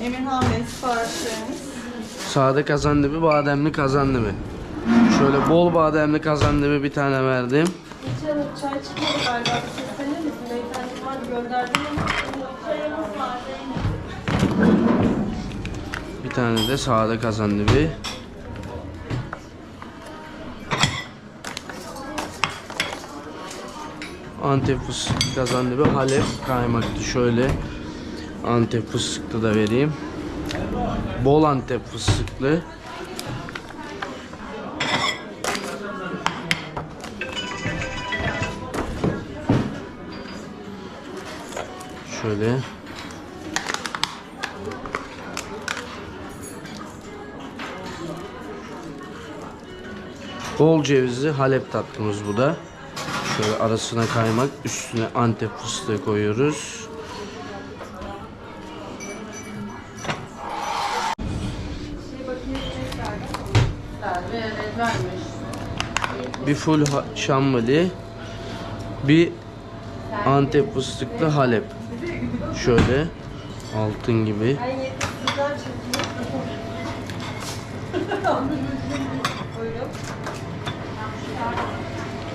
Emirhan Bey siparişleriniz. Sade kazandibi, bademli kazandibi. Şöyle bol bademli kazandibi bir tane verdim. Geçen çay çıkmadı galiba. Bir seslenir misin? Beyefendi var gönderdim ama çayımız var. Bir tane de sade kazandibi. Antep fıstıklı kazandibi, Halep kaymaklı şöyle. Antep fıstıklı da vereyim. Bol Antep fıstıklı. Şöyle. Bol cevizli Halep tatlımız bu da. Şöyle arasına kaymak, üstüne Antep fıstığı koyuyoruz. Bir full şambali, bir Antep fıstıklı Halep. Şöyle altın gibi.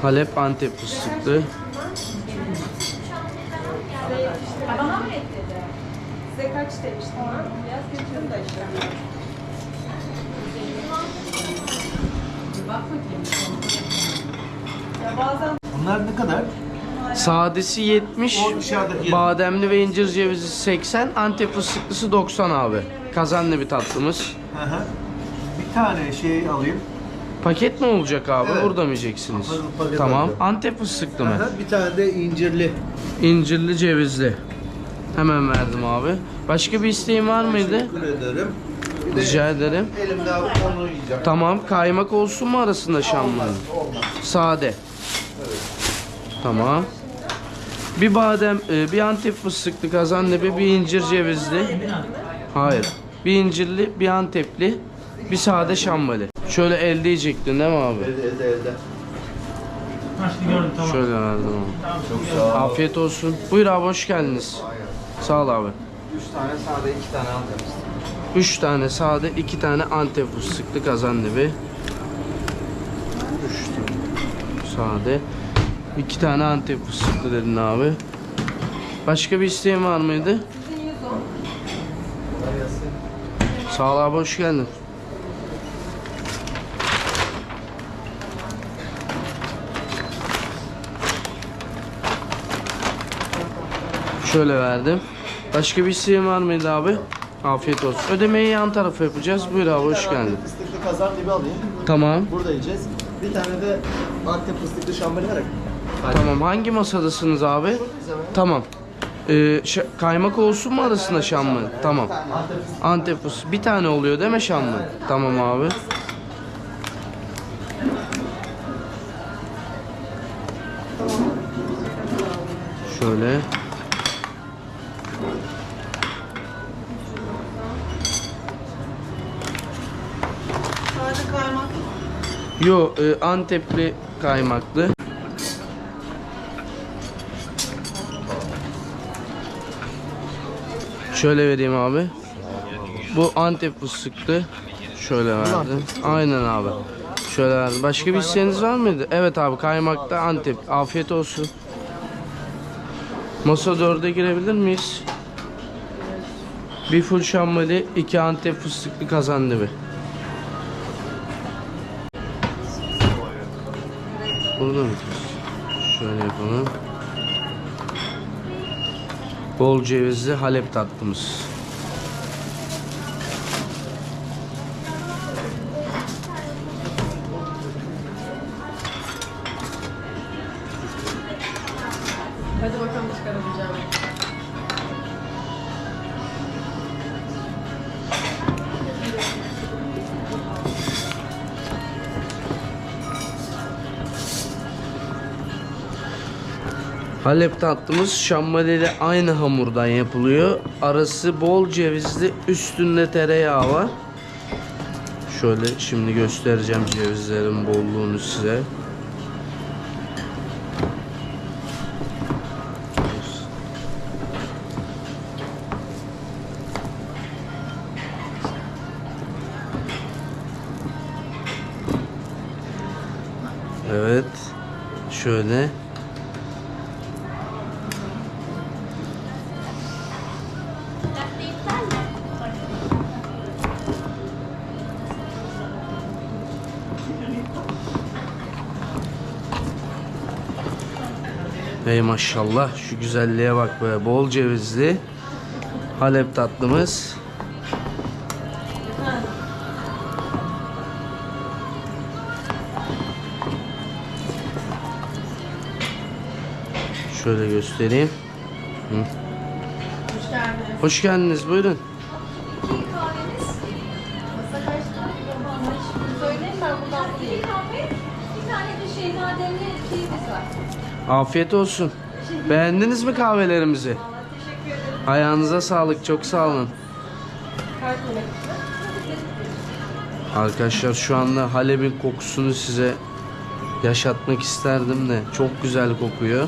Halep Antep fıstıklı. Bana mı ekledi? Size kaç demiştim ha? Biraz geçiyorum da işte. Bak bakayım. Bunlar ne kadar? Sadesi 70, O dışarıdaki. bademli ve incir cevizi 80, Antep fıstıklısı 90 abi. Kazanlı bir tatlımız. Hı hı. Bir tane şey alayım. Paket mi olacak abi? Evet. Burada mı yiyeceksiniz? Paket- paket tamam. olacak. Antep fıstıklı mı? Hı hı. Bir tane de incirli. İncirli cevizli. Hemen verdim abi. Başka bir isteğin var mıydı? Teşekkür ederim. Bir de Rica ederim. elimde onu yiyeceğim. Tamam. Kaymak olsun mu arasında? Olmaz, olmaz. Sade. Tamam. Bir badem, e, bir antep fıstıklı kazandibi, bir incir cevizli. Hayır. Bir incirli, bir antepli, bir sade şambali. Şöyle elde yiyecektin değil mi abi? Elde elde elde. Şöyle verdim abi. Çok sağ ol. Afiyet olsun. Buyur abi hoş geldiniz. Sağ ol abi. 3 tane sade 2 tane alacağım. 3 tane sade, 2 tane antep fıstıklı kazandibi. 3 tane sade. 2 tane antep fıstıklı dedin abi. Başka bir isteğin var mıydı? Sağ ol abi hoş geldin. Şöyle verdim. Başka bir isteğin var mıydı abi? Afiyet olsun. Ödemeyi yan tarafa yapacağız. Buyur abi hoş geldin. Fıstıklı kazan dibi alayım. Tamam. Burada yiyeceğiz. Bir tane de Antep fıstıklı şambali var ya. Tamam. Hangi masadasınız abi? Tamam. Ee, kaymak olsun mu arasında şam mı? Tamam. Antep fıstığı. Bir tane oluyor değil mi şam mı? Tamam abi. Şöyle. Yo, e, Antepli kaymaklı. Şöyle vereyim abi. Bu Antep fıstıklı. Şöyle verdim. Aynen abi. Şöyle verdim. Başka bir isteğiniz var mıydı? Evet abi kaymakta Antep. Afiyet olsun. Masa 4'e girebilir miyiz? Bir full şambali, iki Antep fıstıklı kazandibi. Burada mı? Şöyle yapalım. Bol cevizli Halep tatlımız. Hadi bakalım çıkarabileceğim. Halep tatlımız şammali ile aynı hamurdan yapılıyor. Arası bol cevizli, üstünde tereyağı var. Şöyle şimdi göstereceğim cevizlerin bolluğunu size. Evet. Şöyle Hey maşallah şu güzelliğe bak be. Bol cevizli. Halep tatlımız. Şöyle göstereyim. Geldiniz. Hoş geldiniz buyurun. Afiyet olsun. Beğendiniz mi kahvelerimizi? Ayağınıza sağlık. Çok sağ olun. Arkadaşlar şu anda Halep'in kokusunu size yaşatmak isterdim de çok güzel kokuyor.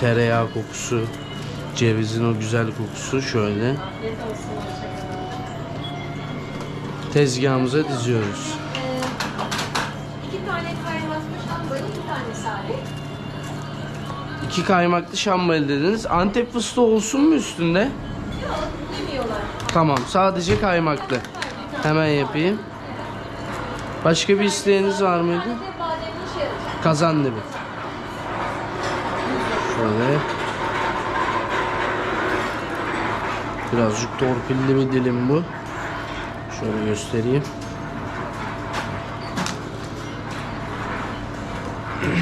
Tereyağı kokusu, cevizin o güzel kokusu şöyle. Tezgahımıza diziyoruz. İki tane kaymaklı şambali, bir tane sade. İki kaymaklı şambali dediniz. Antep fıstığı olsun mu üstünde? Yok, yemiyorlar. Tamam sadece kaymaklı. Hemen yapayım. Başka bir isteğiniz var mıydı? Bir şey alacağım. Kazan dibi. Şöyle. Birazcık torpilli bir dilim bu. Şöyle göstereyim.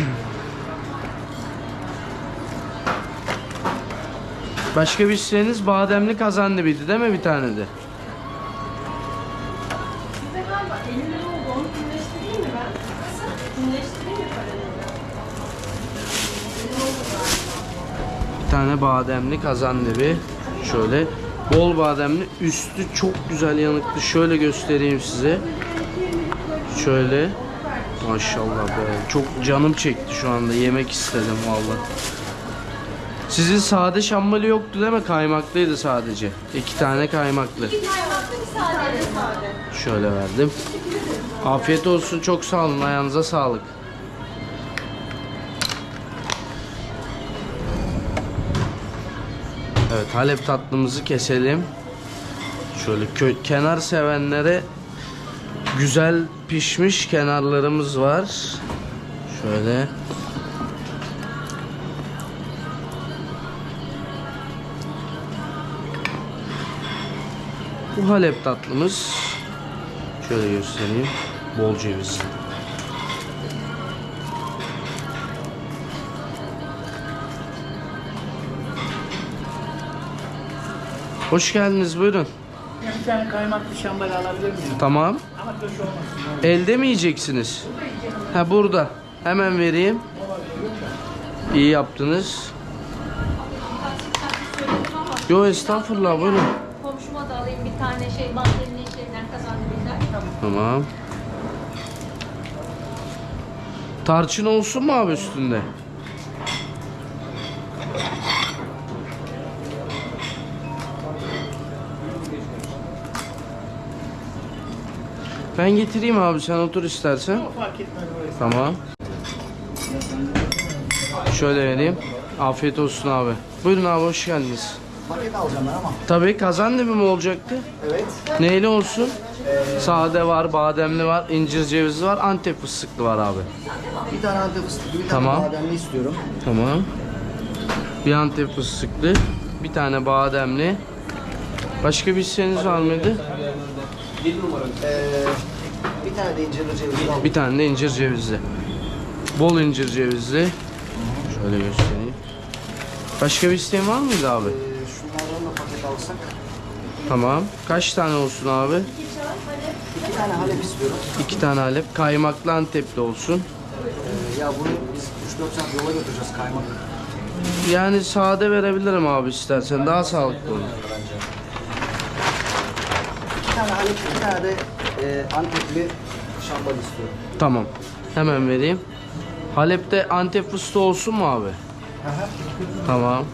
Başka bir isteğiniz bademli kazan dibiydi değil mi bir tane de? Galiba 50 lira oldu. Onu dinleştireyim mi ben? Dinleştireyim mi paranızı? Bir tane bademli kazan dibi. Şöyle bol bademli. Üstü çok güzel yanıklı. Şöyle göstereyim size. Şöyle. Maşallah be. Çok canım çekti şu anda. Yemek istedim valla. Sizin sade şambali yoktu değil mi? Kaymaklıydı sadece. İki tane kaymaklı. Bir kaymaklı, bir sade. Bir sade. Şöyle verdim. Afiyet olsun. Çok sağ olun. Ayağınıza sağlık. Evet Halep tatlımızı keselim. Şöyle kö- kenar sevenlere güzel pişmiş kenarlarımız var. Şöyle. Bu Halep tatlımız. Şöyle göstereyim. Bol cevizli. Hoş geldiniz buyurun. Bir tane kaymaklı şambal alabilir miyim? Tamam. Ama köşe olmasın. Elde mi yiyeceksiniz? Ha burada. Hemen vereyim. İyi yaptınız. Yo estağfurullah buyurun. Komşuma da alayım bir tane şey bademli şeyden kazandılar. Tamam. Tamam. Tarçın olsun mu abi üstünde? Ben getireyim abi sen otur istersen. Fark etmez orası. Tamam. Şöyle vereyim. Afiyet olsun abi. Buyurun abi hoş geldiniz. Paket alacağım ben ama. Tabii kazan dibi mi olacaktı? Evet. Neyli olsun? Sade var, bademli var, incir cevizli var, antep fıstıklı var abi. Bir tane antep fıstıklı, bir Tamam. tane bademli istiyorum. Tamam. Bir antep fıstıklı, bir tane bademli. Başka bir isteğiniz var mıydı? Ee, bir tane de incirli cevizli. Bir tane de incir cevizli. Bol incir cevizli. Şöyle göstereyim. Başka bir isteğin var mıydı abi? Ee, şunlardan da paket alsak. Tamam. Kaç tane olsun abi? İki tane halep istiyorum. İki tane halep. Kaymaklı antepli olsun. Ee, ya bunu biz 3-4 saat yola götüreceğiz kaymak. Yani sade verebilirim abi istersen. Daha sağlıklı olur. İki tane hani bir tane de e, Antepli şambal istiyorum. Tamam. Hemen vereyim. Halep'te Antep fıstığı olsun mu abi? Tamam.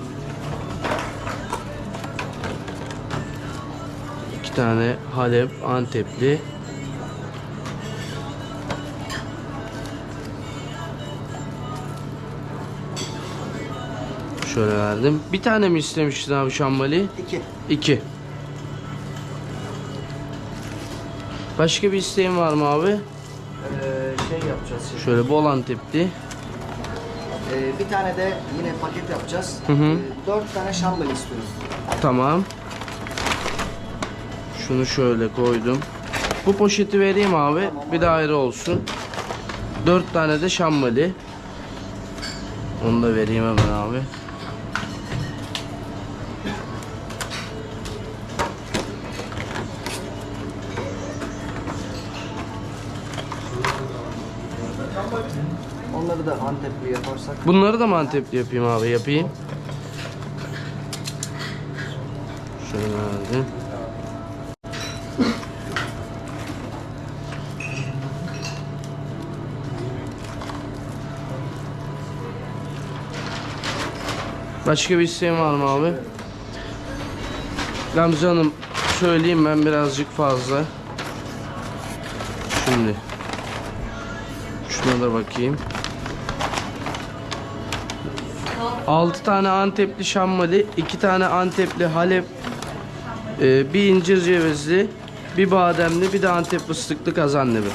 İki tane Halep Antepli. Şöyle verdim. Bir tane mi istemiştin abi şambali? İki. İki. Başka bir isteğin var mı abi? Ee, şey yapacağız şimdi. Şöyle bol antepli. Ee, bir tane de yine paket yapacağız. Hı hı. Ee, dört tane şambali istiyorum. Tamam. Şunu şöyle koydum. Bu poşeti vereyim abi. Bir de ayrı olsun. Dört tane de şambali. Onu da vereyim hemen abi. Onları da Antepli yaparsak. Bunları da mı Antepli yapayım abi? Yapayım. Şöyle verdim. Başka bir isteğin var mı abi? Gamze Hanım söyleyeyim ben birazcık fazla. Şimdi. Şuna da bakayım. 6 tane Antepli şammali, 2 tane Antepli Halep, e, bir incir cevizli, bir bademli, bir de Antep fıstıklı kazanlı bir.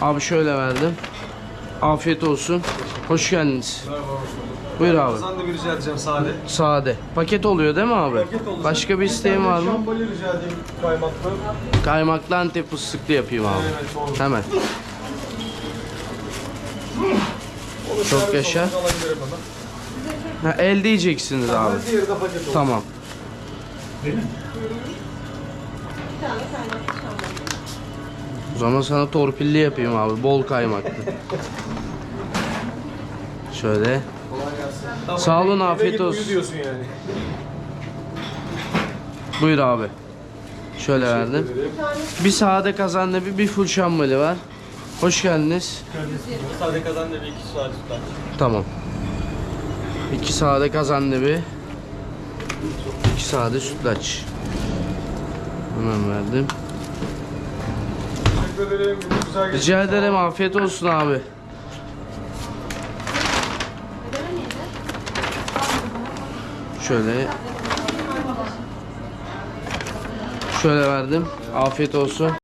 Abi şöyle verdim. Afiyet olsun. Hoş geldiniz. Buyur abi. Kazan da bir rica edeceğim sade. Sade. Paket oluyor değil mi abi? Paket olacak. Başka bir isteğin var mı? Şambali rica edeyim kaymaklı. Kaymaklı Antep fıstıklı yapayım abi. Evet olur. Hemen. Çok yaşa. Ha, elde yiyeceksiniz abi. Tamam. O zaman sana torpilli yapayım abi. Bol kaymaklı. Şöyle. Tamam, Sağ olun, afiyet olsun. yani. Buyur abi. Şöyle verdim. Bir sade kazanlı bir, bir full şambali var. Hoş geldiniz. Sade kazan da bir iki saat tutar. Tamam. İki sade kazanlı bir. iki sade sütlaç. Hemen verdim. Rica ederim afiyet olsun abi. Şöyle Şöyle verdim. Afiyet olsun.